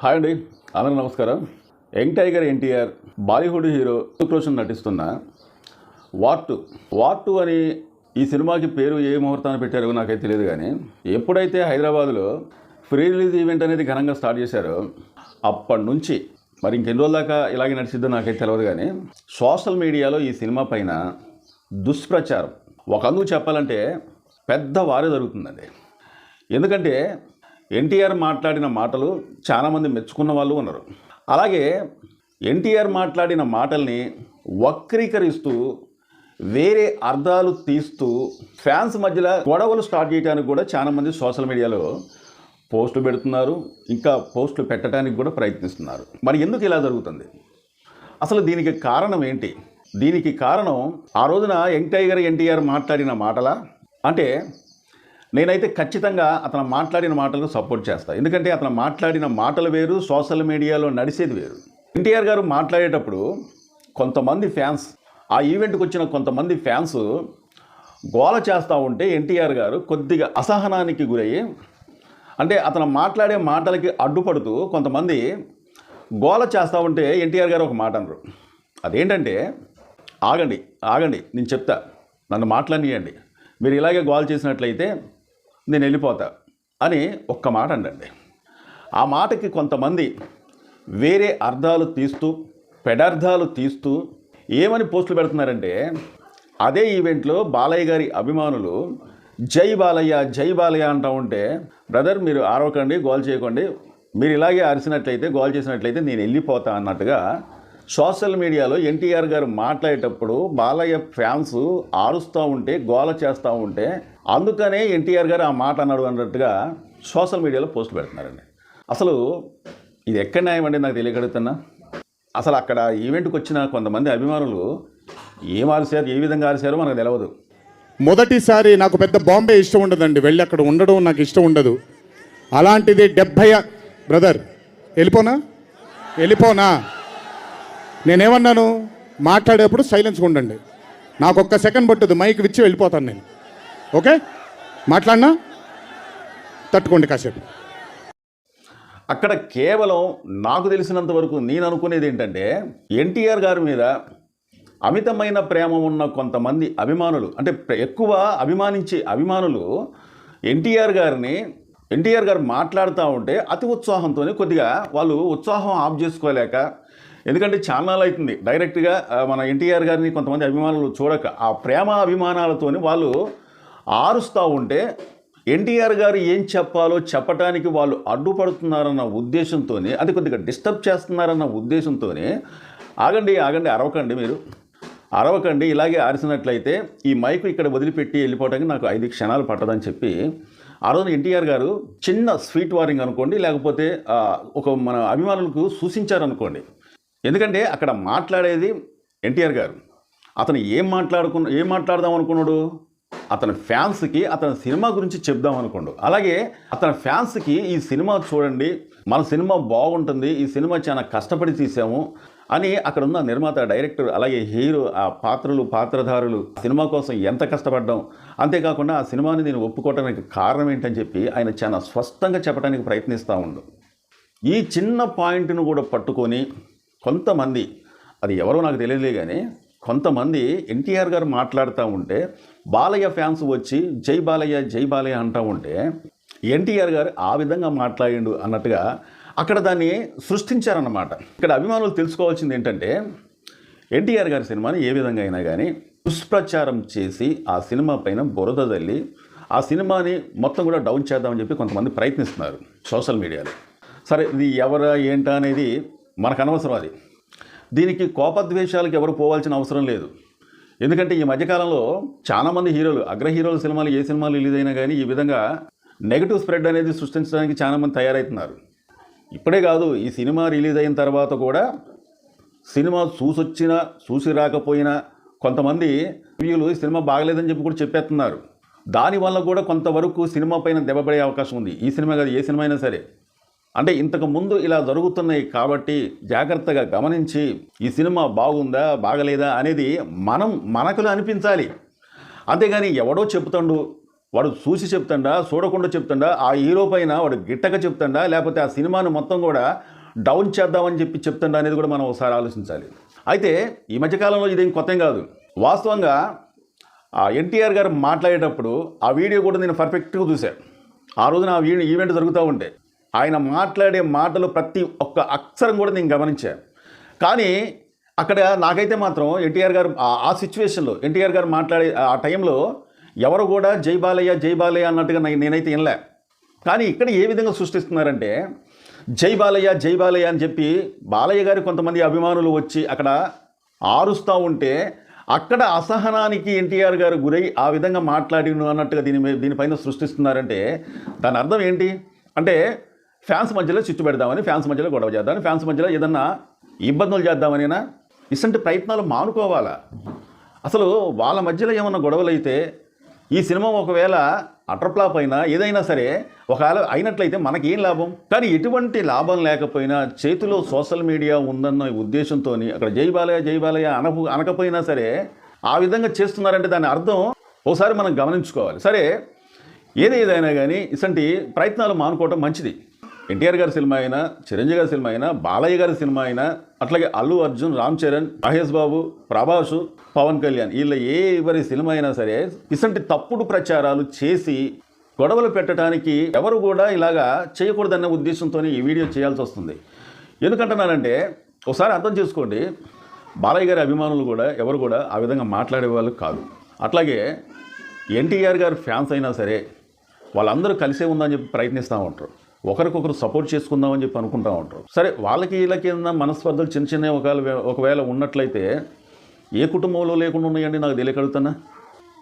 Hi అండి. అందరూ నమస్కారం. Young tiger NTR Bollywood hero సుక్రోషన్ నటిస్తున్న వార్ టూ. వార్ టూ అని ఈ సినిమాకి పేరు ఏ ముహూర్తాన్ని పెట్టారో నాకైతే తెలియదు కానీ ఎప్పుడైతే హైదరాబాద్లో ఫ్రీ రిలీజ్ ఈవెంట్ అనేది ఘనంగా స్టార్ట్ చేశారో అప్పటి నుంచి మరి ఇంకెన్ని రోజుల దాకా ఇలాగే నడిచిద్దో నాకైతే తెలియదు కానీ సోషల్ మీడియాలో ఈ సినిమా పైన దుష్ప్రచారం. ఒక అందుకు చెప్పాలంటే పెద్ద వారే జరుగుతుందండి. ఎందుకంటే ఎన్టీఆర్ మాట్లాడిన మాటలు చాలామంది మెచ్చుకున్న వాళ్ళు ఉన్నారు. అలాగే ఎన్టీఆర్ మాట్లాడిన మాటల్ని వక్రీకరిస్తూ వేరే అర్థాలు తీస్తూ ఫ్యాన్స్ మధ్యలో గొడవలు స్టార్ట్ చేయడానికి కూడా చాలామంది సోషల్ మీడియాలో పోస్టులు పెడుతున్నారు. ఇంకా పోస్టులు పెట్టడానికి కూడా ప్రయత్నిస్తున్నారు. మరి ఎందుకు ఇలా జరుగుతుంది? అసలు దీనికి కారణం ఏంటి? దీనికి కారణం ఆ రోజున యంగ్ టైగర్ ఎన్టీఆర్ మాట్లాడిన మాటలా? అంటే నేనైతే ఖచ్చితంగా అతను మాట్లాడిన మాటలకు సపోర్ట్ చేస్తాను ఎందుకంటే అతను మాట్లాడిన మాటలు వేరు సోషల్ మీడియాలో నడిచేది వేరు. ఎన్టీఆర్ గారు మాట్లాడేటప్పుడు కొంతమంది ఫ్యాన్స్ ఆ ఈవెంట్కి వచ్చిన కొంతమంది ఫ్యాన్స్ గోల చేస్తూ ఉంటే ఎన్టీఆర్ గారు కొద్దిగా అసహనానికి గురయ్యి అంటే అతను మాట్లాడే మాటలకి అడ్డుపడుతూ కొంతమంది గోల చేస్తూ ఉంటే ఎన్టీఆర్ గారు ఒక మాట అన్నారు అదేంటంటే ఆగండి ఆగండి నేను చెప్తా. నన్ను మాట్లాడియండి మీరు ఇలాగే గోల చేసినట్లయితే నేను వెళ్ళిపోతా అని ఒక్క మాట అండండి ఆ మాటకి కొంతమంది వేరే అర్థాలు తీస్తూ పెడార్థాలు తీస్తూ ఏమని పోస్టులు పెడుతున్నారంటే అదే ఈవెంట్లో బాలయ్య గారి అభిమానులు జై బాలయ్య జై బాలయ్య అంటూ ఉంటే బ్రదర్ మీరు ఆరవకండి గోల్ చేయకండి. మీరు ఇలాగే అరిసినట్లయితే గోల్ చేసినట్లయితే నేను వెళ్ళిపోతా అన్నట్టుగా సోషల్ మీడియాలో ఎన్టీఆర్ గారు మాట్లాడేటప్పుడు బాలయ్య ఫ్యాన్స్ ఆరుస్తూ ఉంటే గోల చేస్తూ ఉంటే అందుకనే ఎన్టీఆర్ గారు ఆ మాట అన్నాడు అన్నట్టుగా సోషల్ మీడియాలో పోస్ట్ పెడుతున్నారండి. అసలు ఇది ఎక్కడ న్యాయం అండి నాకు తెలియగలుగుతున్నా అసలు అక్కడ ఈవెంట్కి వచ్చిన కొంతమంది అభిమానులు ఏం ఆరిశారు ఏ విధంగా ఆరిశారో మనకు తెలియదు మొదటిసారి నాకు పెద్ద బాంబే ఇష్టం ఉండదండి. వెళ్ళి అక్కడ ఉండడం నాకు ఇష్టం ఉండదు. అలాంటిది డెబ్భై బ్రదర్ వెళ్ళిపోనా? వెళ్ళిపోనా? నేనేమన్నాను? మాట్లాడేప్పుడు సైలెన్స్గా ఉండండి. నాకు ఒక్క సెకండ్ పట్టుదు మైక్ విచ్చి వెళ్ళిపోతాను నేను. ఓకే? మాట్లాడినా? తట్టుకోండి కాసేపు. అక్కడ కేవలం నాకు తెలిసినంత వరకు నేను అనుకునేది ఏంటంటే ఎన్టీఆర్ గారి మీద అమితమైన ప్రేమ ఉన్న కొంతమంది అభిమానులు అంటే ఎక్కువ అభిమానించే అభిమానులు ఎన్టీఆర్ గారిని ఎన్టీఆర్ గారు మాట్లాడుతూ ఉంటే అతి ఉత్సాహంతో కొద్దిగా వాళ్ళు ఉత్సాహం ఆఫ్ చేసుకోలేక ఎందుకంటే చాలా అవుతుంది డైరెక్ట్గా మన ఎన్టీఆర్ గారిని కొంతమంది అభిమానులు చూడక ఆ ప్రేమ అభిమానాలతోని వాళ్ళు ఆరుస్తూ ఉంటే ఎన్టీఆర్ గారు ఏం చెప్పాలో చెప్పటానికి వాళ్ళు అడ్డుపడుతున్నారన్న ఉద్దేశంతో అది కొద్దిగా డిస్టర్బ్ చేస్తున్నారన్న ఉద్దేశంతో ఆగండి ఆగండి అరవకండి మీరు. అరవకండి ఇలాగే అరిసినట్లయితే ఈ మైక్ ఇక్కడ వదిలిపెట్టి వెళ్ళిపోవడానికి నాకు ఐదు క్షణాలు పట్టదని చెప్పి ఆ రోజున ఎన్టీఆర్ గారు చిన్న స్వీట్ వారింగ్ అనుకోండి లేకపోతే ఒక మన అభిమానులకు సూచించారనుకోండి. ఎందుకంటే అక్కడ మాట్లాడేది ఎన్టీఆర్ గారు. అతను ఏం మాట్లాడుకున్న ఏం మాట్లాడదాం అనుకున్నాడు? అతని ఫ్యాన్స్కి అతని సినిమా గురించి చెప్దాం అనుకోండు. అలాగే అతని ఫ్యాన్స్కి ఈ సినిమా చూడండి మన సినిమా బాగుంటుంది ఈ సినిమా చాలా కష్టపడి తీసాము అని అక్కడ ఉన్న నిర్మాత డైరెక్టర్ అలాగే హీరో ఆ పాత్రలు పాత్రధారులు సినిమా కోసం ఎంత కష్టపడ్డాం. అంతేకాకుండా ఆ సినిమాని నేను ఒప్పుకోవడానికి కారణం ఏంటని చెప్పి ఆయన చాలా స్పష్టంగా చెప్పడానికి ప్రయత్నిస్తూ ఉండు. ఈ చిన్న పాయింట్ను కూడా పట్టుకొని కొంతమంది అది ఎవరో నాకు తెలియదులే కానీ కొంతమంది ఎన్టీఆర్ గారు మాట్లాడుతూ ఉంటే బాలయ్య ఫ్యాన్స్ వచ్చి జై బాలయ్య జై బాలయ్య అంటూ ఉంటే ఎన్టీఆర్ గారు ఆ విధంగా మాట్లాడిండు అన్నట్టుగా అక్కడ దాన్ని సృష్టించారన్నమాట. ఇక్కడ అభిమానులు తెలుసుకోవాల్సింది ఏంటంటే ఎన్టీఆర్ గారి సినిమాని ఏ విధంగా అయినా కానీ దుష్ప్రచారం చేసి ఆ సినిమా పైన బురద తల్లి ఆ సినిమాని మొత్తం కూడా డౌన్ చేద్దామని చెప్పి కొంతమంది ప్రయత్నిస్తున్నారు సోషల్ మీడియాలో. సరే ఇది ఎవరా ఏంటా అనేది మనకు అనవసరం అది. దీనికి కోపద్వేషాలకు ఎవరు పోవాల్సిన అవసరం లేదు. ఎందుకంటే ఈ మధ్యకాలంలో చాలామంది హీరోలు అగ్ర హీరోల సినిమాలు ఏ సినిమాలు రిలీజ్ అయినా కానీ ఈ విధంగా నెగటివ్ స్ప్రెడ్ అనేది సృష్టించడానికి చాలామంది తయారవుతున్నారు ఇప్పుడే కాదు ఈ సినిమా రిలీజ్ అయిన తర్వాత కూడా సినిమా చూసొచ్చినా చూసి రాకపోయినా కొంతమంది రివ్యూలు ఈ సినిమా బాగలేదని చెప్పి కూడా చెప్పేస్తున్నారు. దానివల్ల కూడా కొంతవరకు సినిమా పైన దెబ్బపడే అవకాశం ఉంది. ఈ సినిమా కాదు ఏ సినిమా అయినా సరే. అంటే ఇంతకు ముందు ఇలా జరుగుతున్నాయి కాబట్టి జాగ్రత్తగా గమనించి ఈ సినిమా బాగుందా బాగలేదా అనేది మనం మనకులు అనిపించాలి. అంతేగాని ఎవడో చెప్తాడు వాడు చూసి చెప్తాడా చూడకుండా చెప్తాడా ఆ హీరో పైన వాడు గిట్టక చెప్తాడా లేకపోతే ఆ సినిమాను మొత్తం కూడా డౌన్ చేద్దామని చెప్పి చెప్తాడా అనేది కూడా మనం ఒకసారి ఆలోచించాలి. అయితే ఈ మధ్యకాలంలో ఇదేం కొత్త కాదు. వాస్తవంగా ఆ ఎన్టీఆర్ గారు మాట్లాడేటప్పుడు ఆ వీడియో కూడా నేను పర్ఫెక్ట్గా చూశాను ఆ రోజున ఆ వీడియో ఈవెంట్ జరుగుతూ ఉంటే. ఆయన మాట్లాడే మాటలు ప్రతి ఒక్క అక్షరం కూడా నేను గమనించాను కానీ అక్కడ నాకైతే మాత్రం ఎన్టీఆర్ గారు ఆ- ఆ సిచ్యువేషన్లో ఎన్టీఆర్ గారు మాట్లాడే ఆ టైంలో ఎవరు కూడా జై బాలయ్య జై బాలయ్య అన్నట్టుగా నేనైతే వినలే. కానీ ఇక్కడ ఏ విధంగా సృష్టిస్తున్నారంటే జై బాలయ్య జై బాలయ్య అని చెప్పి బాలయ్య గారి కొంతమంది అభిమానులు వచ్చి అక్కడ ఆరుస్తూ ఉంటే అక్కడ అసహనానికి ఎన్టీఆర్ గారు గురై ఆ విధంగా మాట్లాడిను అన్నట్టుగా దీని దీనిపైన సృష్టిస్తున్నారంటే దాని అర్థం ఏంటి? అంటే ఫ్యాన్స్ మధ్యలో చిచ్చు పెడదామని ఫ్యాన్స్ మధ్యలో గొడవ చేద్దామని ఫ్యాన్స్ మధ్యలో ఏదన్నా ఇబ్బందులు చేద్దామనినా ఇసంటి ప్రయత్నాలు మానుకోవాలా? అసలు వాళ్ళ మధ్యలో ఏమన్నా గొడవలు అయితే ఈ సినిమా ఒకవేళ అటర్ప్లాప్ అయినా ఏదైనా సరే ఒకవేళ అయినట్లయితే మనకేం లాభం? కానీ ఎటువంటి లాభం లేకపోయినా చేతిలో సోషల్ మీడియా ఉందన్న ఉద్దేశంతో అక్కడ జై బాలయ్య జై బాలయ్య అనకు అనకపోయినా సరే ఆ విధంగా చేస్తున్నారంటే దాని అర్థం ఒకసారి మనం గమనించుకోవాలి. సరే ఏది ఏదైనా కానీ ఇసంటి ప్రయత్నాలు మానుకోవటం మంచిది. ఎన్టీఆర్ గారి సినిమా అయినా చిరంజీవి గారి సినిమా అయినా బాలయ్య గారి సినిమా అయినా అట్లాగే అల్లు అర్జున్ రామ్ చరణ్ మహేష్ బాబు ప్రభాస్ పవన్ కళ్యాణ్ వీళ్ళ ఏ ఎవరి సినిమా అయినా సరే ఇసంటి తప్పుడు ప్రచారాలు చేసి గొడవలు పెట్టడానికి ఎవరు కూడా ఇలాగా చేయకూడదన్న ఉద్దేశంతో ఈ వీడియో చేయాల్సి వస్తుంది. ఎందుకంటున్నానంటే ఒకసారి అర్థం చేసుకోండి బాలయ్య గారి అభిమానులు కూడా ఎవరు కూడా ఆ విధంగా మాట్లాడే వాళ్ళు కాదు. అట్లాగే ఎన్టీఆర్ గారి ఫ్యాన్స్ అయినా సరే వాళ్ళందరూ కలిసే ఉందని చెప్పి ప్రయత్నిస్తూ ఉంటారు. ఒకరికొకరు సపోర్ట్ చేసుకుందామని చెప్పి అనుకుంటా ఉంటారు. సరే వాళ్ళకి వీళ్ళకి ఏదైనా మనస్పర్ధలు చిన్న చిన్న ఒకవేళ ఒకవేళ ఉన్నట్లయితే ఏ కుటుంబంలో లేకుండా ఉన్నాయండి నాకు తెలియకడుగుతున్నా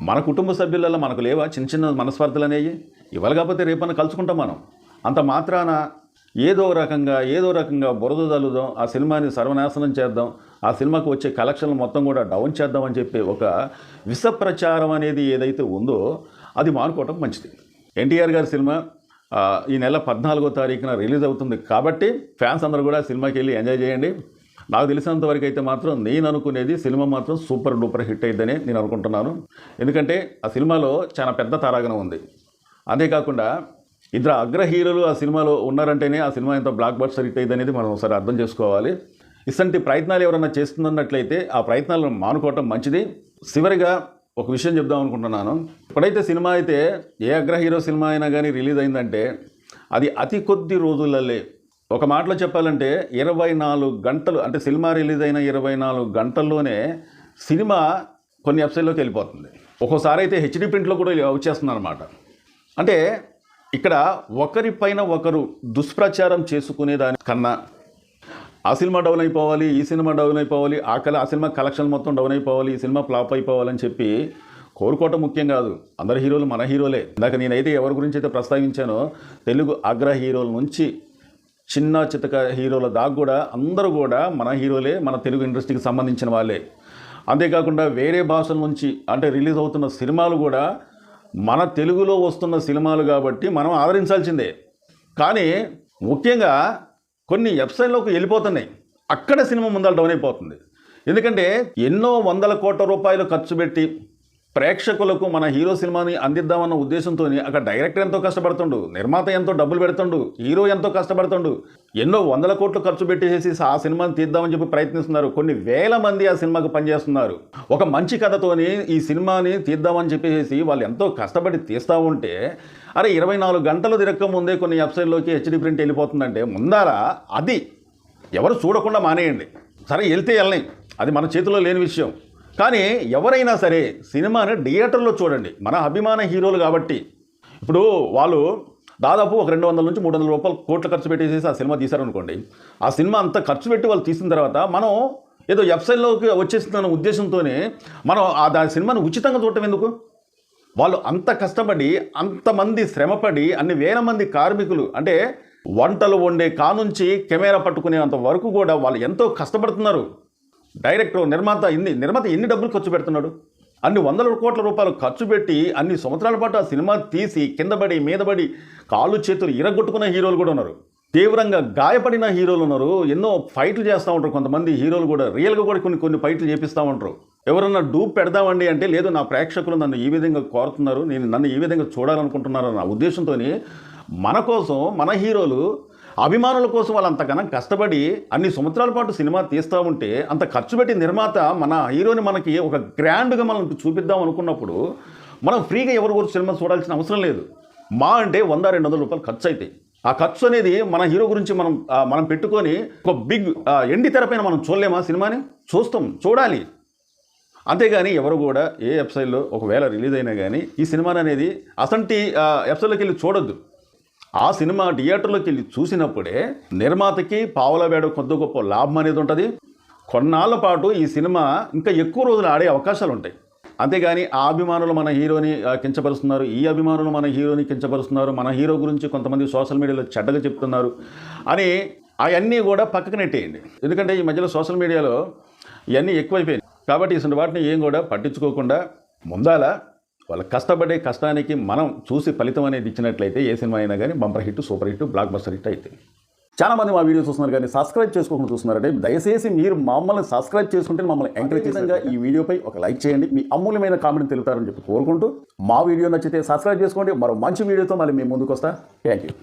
మన కుటుంబ సభ్యులలో మనకు లేవా చిన్న చిన్న మనస్పర్ధలు అనేవి? ఇవాళ కాకపోతే రేపన్నా కలుసుకుంటాం మనం. అంత మాత్రాన ఏదో రకంగా ఏదో రకంగా బురద తల్లుదాం ఆ సినిమాని సర్వనాశనం చేద్దాం ఆ సినిమాకు వచ్చే కలెక్షన్లు మొత్తం కూడా డౌన్ చేద్దాం అని చెప్పి ఒక విష ప్రచారం అనేది ఏదైతే ఉందో అది మానుకోవటం మంచిది. ఎన్టీఆర్ గారి సినిమా ఈ నెల పద్నాలుగో తారీఖున రిలీజ్ అవుతుంది. కాబట్టి ఫ్యాన్స్ అందరూ కూడా సినిమాకి వెళ్ళి ఎంజాయ్ చేయండి. నాకు తెలిసినంత వరకు అయితే మాత్రం నేను అనుకునేది సినిమా మాత్రం సూపర్ డూపర్ హిట్ అయిద్దని నేను అనుకుంటున్నాను. ఎందుకంటే ఆ సినిమాలో చాలా పెద్ద తారాగణం ఉంది. అంతేకాకుండా ఇద్దరు అగ్ర హీరోలు ఆ సినిమాలో ఉన్నారంటేనే ఆ సినిమా ఎంత బ్లాక్ బస్టర్ హిట్ అయిందనేది మనం ఒకసారి అర్థం చేసుకోవాలి. ఇసంటి ప్రయత్నాలు ఎవరైనా చేస్తున్నట్లయితే ఆ ప్రయత్నాలను మానుకోవటం మంచిది. చివరిగా ఒక విషయం చెప్దాం అనుకుంటున్నాను. ఎప్పుడైతే సినిమా అయితే ఏ అగ్ర హీరో సినిమా అయినా కానీ రిలీజ్ అయిందంటే అది అతి కొద్ది రోజులలో ఒక మాటలో చెప్పాలంటే ఇరవై నాలుగు గంటలు అంటే సినిమా రిలీజ్ అయిన ఇరవై నాలుగు గంటల్లోనే సినిమా కొన్ని వెబ్సైట్లోకి వెళ్ళిపోతుంది. ఒక్కోసారి అయితే హెచ్డి ప్రింట్లో కూడా వచ్చేస్తుంది అనమాట అంటే ఇక్కడ ఒకరిపైన ఒకరు దుష్ప్రచారం చేసుకునే దాని కన్నా ఆ సినిమా డౌన్ అయిపోవాలి ఈ సినిమా డౌన్ అయిపోవాలి ఆ కళ ఆ సినిమా కలెక్షన్ మొత్తం డౌన్ అయిపోవాలి ఈ సినిమా ఫ్లాప్ అయిపోవాలని చెప్పి కోరుకోవటం ముఖ్యం కాదు. అందరి హీరోలు మన హీరోలే. ఇందాక నేనైతే ఎవరి గురించి అయితే ప్రస్తావించానో తెలుగు అగ్ర హీరోల నుంచి చిన్న చితక హీరోల దాకా కూడా అందరూ కూడా మన హీరోలే మన తెలుగు ఇండస్ట్రీకి సంబంధించిన వాళ్ళే. అంతేకాకుండా వేరే భాషల నుంచి అంటే రిలీజ్ అవుతున్న సినిమాలు కూడా మన తెలుగులో వస్తున్న సినిమాలు కాబట్టి మనం ఆదరించాల్సిందే. కానీ ముఖ్యంగా కొన్ని వెబ్సైట్లోకి వెళ్ళిపోతున్నాయి. అక్కడ సినిమా ముందర డౌన్ అయిపోతుంది. ఎందుకంటే ఎన్నో వందల కోట్ల రూపాయలు ఖర్చు పెట్టి ప్రేక్షకులకు మన హీరో సినిమాని అందిద్దామన్న ఉద్దేశంతో అక్కడ డైరెక్టర్ ఎంతో కష్టపడుతుండు నిర్మాత ఎంతో డబ్బులు పెడుతుండు హీరో ఎంతో కష్టపడుతుండు. ఎన్నో వందల కోట్లు ఖర్చు పెట్టేసి ఆ సినిమాని తీద్దామని చెప్పి ప్రయత్నిస్తున్నారు. కొన్ని వేల మంది ఆ సినిమాకు పనిచేస్తున్నారు. ఒక మంచి కథతోని ఈ సినిమాని తీద్దామని చెప్పేసి వాళ్ళు ఎంతో కష్టపడి తీస్తూ ఉంటే అరే ఇరవై నాలుగు గంటలు తిరక్క ముందే కొన్ని వెబ్సైట్లోకి హెచ్డి ప్రింట్ వెళ్ళిపోతుందంటే ముందారా అది ఎవరు చూడకుండా మానేయండి. సరే వెళ్తే వెళ్ళని. అది మన చేతిలో లేని విషయం. కానీ ఎవరైనా సరే సినిమాని థియేటర్లో చూడండి. మన అభిమాన హీరోలు కాబట్టి. ఇప్పుడు వాళ్ళు దాదాపు ఒక రెండు వందల నుంచి మూడు వందల రూపాయలు కోట్లు ఖర్చు పెట్టేసేసి ఆ సినిమా తీశారనుకోండి. ఆ సినిమా అంత ఖర్చు పెట్టి వాళ్ళు తీసిన తర్వాత మనం ఏదో వెబ్సైట్లోకి వచ్చేసిందన్న ఉద్దేశంతోనే మనం ఆ దాని సినిమాను ఉచితంగా చూడటం ఎందుకు? వాళ్ళు అంత కష్టపడి అంతమంది శ్రమపడి అన్ని వేల మంది కార్మికులు అంటే వంటలు వండే కానుంచి కెమెరా పట్టుకునేంత వరకు కూడా వాళ్ళు ఎంతో కష్టపడుతున్నారు. డైరెక్టర్ నిర్మాత ఇన్ని నిర్మాత ఎన్ని డబ్బులు ఖర్చు పెడుతున్నాడు? అన్ని వందల కోట్ల రూపాయలు ఖర్చు పెట్టి అన్ని సంవత్సరాల పాటు ఆ సినిమా తీసి కిందపడి మీదపడి కాళ్ళు చేతులు ఇరగొట్టుకున్న హీరోలు కూడా ఉన్నారు. తీవ్రంగా గాయపడిన హీరోలు ఉన్నారు. ఎన్నో ఫైట్లు చేస్తూ ఉంటారు కొంతమంది హీరోలు కూడా. రియల్గా కూడా కొన్ని కొన్ని ఫైట్లు చేపిస్తూ ఉంటారు. ఎవరన్నా డూప్ పెడదామండి అంటే లేదు నా ప్రేక్షకులు నన్ను ఈ విధంగా కోరుతున్నారు. నేను నన్ను ఈ విధంగా చూడాలనుకుంటున్నారు నా ఉద్దేశంతో మన కోసం మన హీరోలు అభిమానుల కోసం వాళ్ళు అంతకన్నా కష్టపడి అన్ని సంవత్సరాల పాటు సినిమా తీస్తూ ఉంటే అంత ఖర్చు పెట్టి నిర్మాత మన హీరోని మనకి ఒక గ్రాండ్గా మనం చూపిద్దాం అనుకున్నప్పుడు మనం ఫ్రీగా ఎవరి గురించి సినిమా చూడాల్సిన అవసరం లేదు. మా అంటే వంద రెండు వందల రూపాయలు ఖర్చు అవుతాయి ఆ ఖర్చు అనేది మన హీరో గురించి మనం మనం పెట్టుకొని ఒక బిగ్ ఎండి తెరపైన మనం చూడలేమా సినిమాని? చూస్తాం చూడాలి. అంతేగాని ఎవరు కూడా ఏ వెబ్సైట్లో ఒకవేళ రిలీజ్ అయినా కానీ ఈ సినిమాని అనేది అసంటి వెబ్సైట్లోకి వెళ్ళి చూడొద్దు. ఆ సినిమా థియేటర్లోకి వెళ్ళి చూసినప్పుడే నిర్మాతకి పావుల వేడ గొప్ప లాభం అనేది ఉంటుంది. కొన్నాళ్ళ పాటు ఈ సినిమా ఇంకా ఎక్కువ రోజులు ఆడే అవకాశాలు ఉంటాయి. అంతేగాని ఆ అభిమానులు మన హీరోని కించపరుస్తున్నారు ఈ అభిమానులు మన హీరోని కించపరుస్తున్నారు మన హీరో గురించి కొంతమంది సోషల్ మీడియాలో చెడ్డగా చెప్తున్నారు అని అవన్నీ కూడా పక్కకు నెట్టేయండి. ఎందుకంటే ఈ మధ్యలో సోషల్ మీడియాలో ఇవన్నీ ఎక్కువైపోయాయి కాబట్టి ఇటువంటి వాటిని ఏం కూడా పట్టించుకోకుండా ముందాల వాళ్ళ కష్టపడే కష్టానికి మనం చూసి ఫలితం అనేది ఇచ్చినట్లయితే ఏ సినిమా అయినా కానీ bumper hit super hit blockbuster hit అయితే. చాలా మంది మా వీడియో చూస్తున్నారు కానీ సబ్స్క్రైబ్ చేసుకోకుండా చూస్తున్నారంటే దయచేసి మీరు మమ్మల్ని సబ్స్క్రైబ్ చేసుకుంటే మమ్మల్ని ఎంకరేజ్ ఈ వీడియోపై ఒక లైక్ చేయండి. మీ అమూల్యమైన కామెంట్ తెలుపుతారని చెప్పి కోరుకుంటూ మా వీడియో నచ్చితే సబ్స్క్రైబ్ చేసుకోండి. మరో మంచి వీడియోతో మళ్ళీ మేము ముందుకు వస్తా. Thank you